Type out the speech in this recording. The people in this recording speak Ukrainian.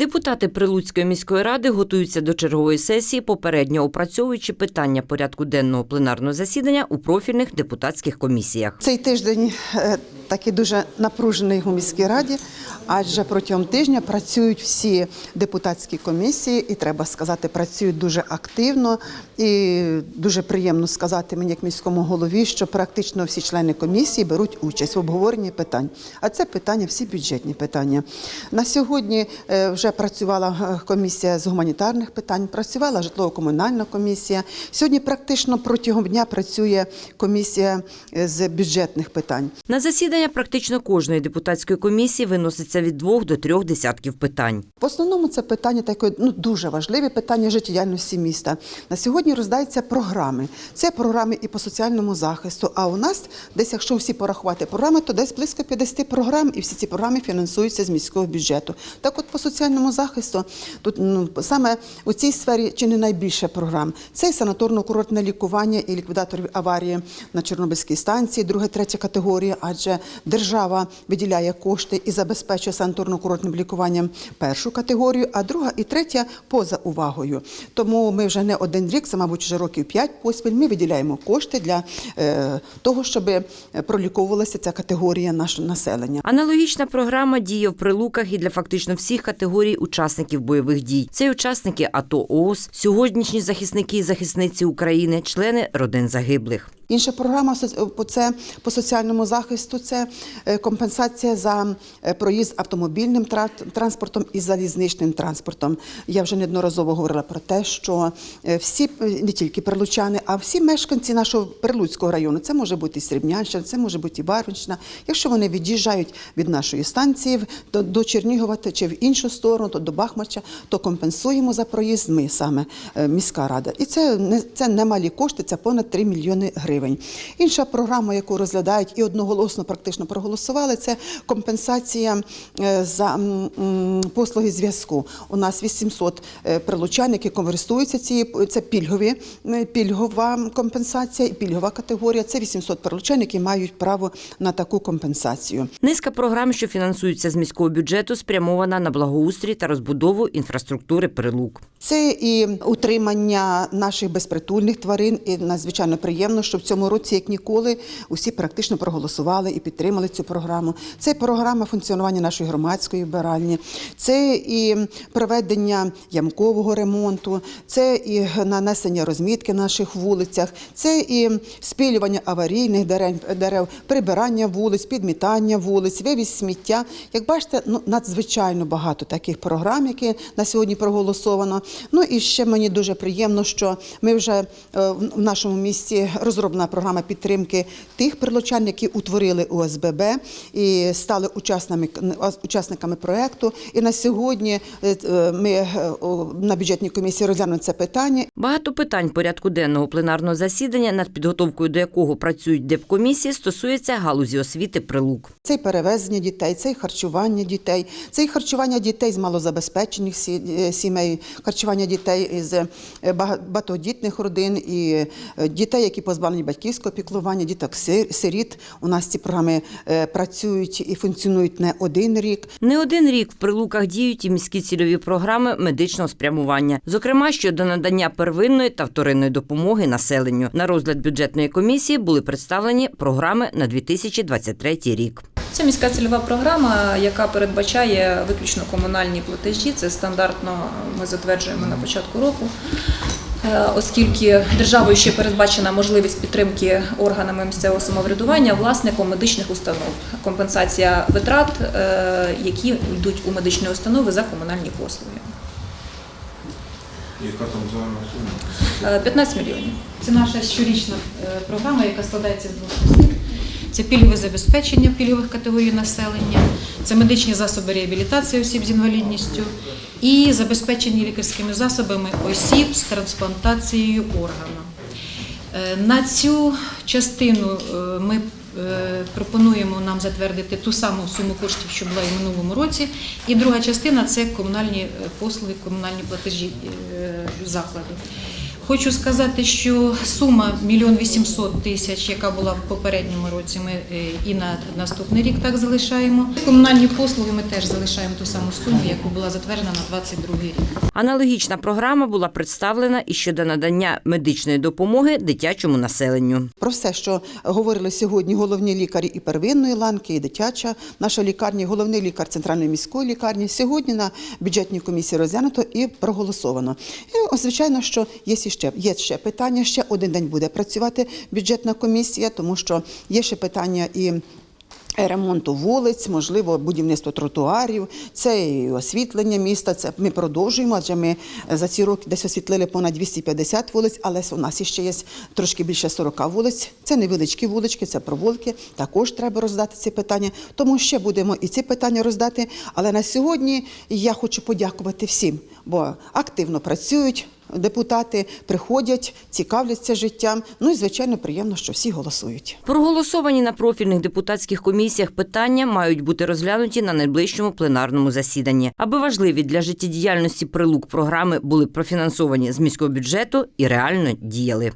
Депутати Прилуцької міської ради готуються до чергової сесії, попередньо опрацьовуючи питання порядку денного пленарного засідання у профільних депутатських комісіях. Цей тиждень е, такий дуже напружений у міській раді, адже протягом тижня працюють всі депутатські комісії, і треба сказати, працюють дуже активно. І дуже приємно сказати мені, як міському голові, що практично всі члени комісії беруть участь в обговоренні питань. А це питання, всі бюджетні питання. На сьогодні е, вже працювала е, комісія з гуманітарних питань, працювала житлово-комунальна комісія. Сьогодні практично протягом дня працює комісія е, з бюджетних питань. На засідання практично кожної депутатської комісії виноситься від двох до трьох десятків питань. В основному це питання таке ну дуже важливе питання життєдіяльності міста. На сьогодні роздаються програми. Це програми і по соціальному захисту. А у нас десь, якщо всі порахувати програми, то десь близько 50 програм, і всі ці програми фінансуються з міського бюджету. Так, от по соціальному захисту, тут ну саме у цій сфері чи не найбільше програм. Це санаторно-курортне лікування і ліквідаторів аварії на Чорнобильській станції, друга, третя категорія, адже держава виділяє кошти і забезпечує санаторно-курортним лікуванням першу категорію, а друга і третя поза увагою. Тому ми вже не один рік, це, мабуть, вже років п'ять поспіль. Ми виділяємо кошти для е, того, щоб проліковувалася ця категорія нашого населення. Аналогічна програма діє в прилуках і для фактично всіх категорій учасників бойових дій. Це учасники АТО ООС, сьогоднішні захисники і захисниці України, члени родин загиблих. Інша програма це по соціальному захисту це е, компенсація за е, проїзд автомобільним транспортом і залізничним транспортом. Я вже неодноразово говорила про те, що е, всі не тільки прилучани, а всі мешканці нашого Прилуцького району, це може бути і Срібнянщина, це може бути і Барвинщина. Якщо вони від'їжджають від нашої станції до, Чернігова чи в іншу сторону, то до Бахмача, то компенсуємо за проїзд ми саме міська рада. І це не це немалі кошти, це понад 3 мільйони гривень. Інша програма, яку розглядають і одноголосно практично проголосували, це компенсація е, за послуги зв'язку. У нас 800 е, прилучан, які користуються цією це пільгові пільгова компенсація і пільгова категорія. Це 800 прилучан, які мають право на таку компенсацію. Низка програм, що фінансуються з міського бюджету, спрямована на благоустрій та розбудову інфраструктури прилук. Це і утримання наших безпритульних тварин. І надзвичайно приємно, що в цьому році, як ніколи, усі практично проголосували і підтримали цю програму. Це програма функціонування нашої громадської вбиральні, це і проведення ямкового ремонту, це і нанесення розмітки на наших вулицях, це і спилювання аварійних дерев, прибирання вулиць, підмітання вулиць, вивіз сміття. Як бачите, ну надзвичайно багато таких програм, які на сьогодні проголосовано. Ну і ще мені дуже приємно, що ми вже е, в нашому місті розроблена програма підтримки тих прилучан, які утворили ОСББ і стали учасниками, учасниками проекту. І на сьогодні е, е, ми на бюджетній комісії розглянули це питання. Багато питань порядку денного пленарного засідання, над підготовкою до якого працюють депкомісії, стосується галузі освіти прилук. Це й перевезення дітей, це й харчування дітей, це й харчування дітей з малозабезпечених е, сімей, харчування дітей із е, багатодітних родин і е, дітей, які позбавлені батьківського піклування, діток сир- сиріт. У нас ці програми працюють і функціонують не один рік. Не один рік в прилуках діють і міські цільові програми медичного спрямування, зокрема щодо надання первинної та вторинної допомоги населенню. На розгляд бюджетної комісії були представлені програми на 2023 рік. Це міська цільова програма, яка передбачає виключно комунальні платежі. Це стандартно ми затверджуємо на початку року. Е, Оскільки державою ще передбачена можливість підтримки органами місцевого самоврядування власником медичних установ, компенсація витрат, е, які йдуть у медичні установи за комунальні послуги. Яка там загальна сума? Е, 15 мільйонів. Це наша щорічна е, програма, яка складається з двох частин. Це пільгове забезпечення пільгових категорій населення, це медичні засоби реабілітації осіб з інвалідністю і забезпечення лікарськими засобами осіб з трансплантацією органу. Е, На цю частину е, ми е, пропонуємо нам затвердити ту саму суму коштів, що була і в минулому році. І друга частина це комунальні е, послуги, комунальні платежі закладів. закладу. Хочу сказати, що сума 1 800 тисяч, яка була в попередньому році, ми е, і на наступний рік так залишаємо. Комунальні послуги ми теж залишаємо ту саму суму, яку була затверджена на 22 рік. Аналогічна програма була представлена і щодо надання медичної допомоги дитячому населенню. Про все, що говорили сьогодні головні лікарі і первинної ланки, і дитяча наша лікарня, головний лікар центральної міської лікарні, сьогодні на бюджетній комісії розглянуто і проголосовано. І, о, звичайно, що є ще є ще питання. Ще один день буде працювати бюджетна комісія, тому що є ще питання і. Ремонту вулиць, можливо, будівництво тротуарів, це і освітлення міста. Це ми продовжуємо, адже ми за ці роки десь освітлили понад 250 вулиць, але у нас ще є трошки більше 40 вулиць. Це невеличкі вулички, це провулки. Також треба роздати ці питання. Тому ще будемо і ці питання роздати. Але на сьогодні я хочу подякувати всім, бо активно працюють. Депутати приходять, цікавляться життям. Ну і звичайно приємно, що всі голосують. Проголосовані на профільних депутатських комісіях питання мають бути розглянуті на найближчому пленарному засіданні, аби важливі для життєдіяльності прилук програми були профінансовані з міського бюджету і реально діяли.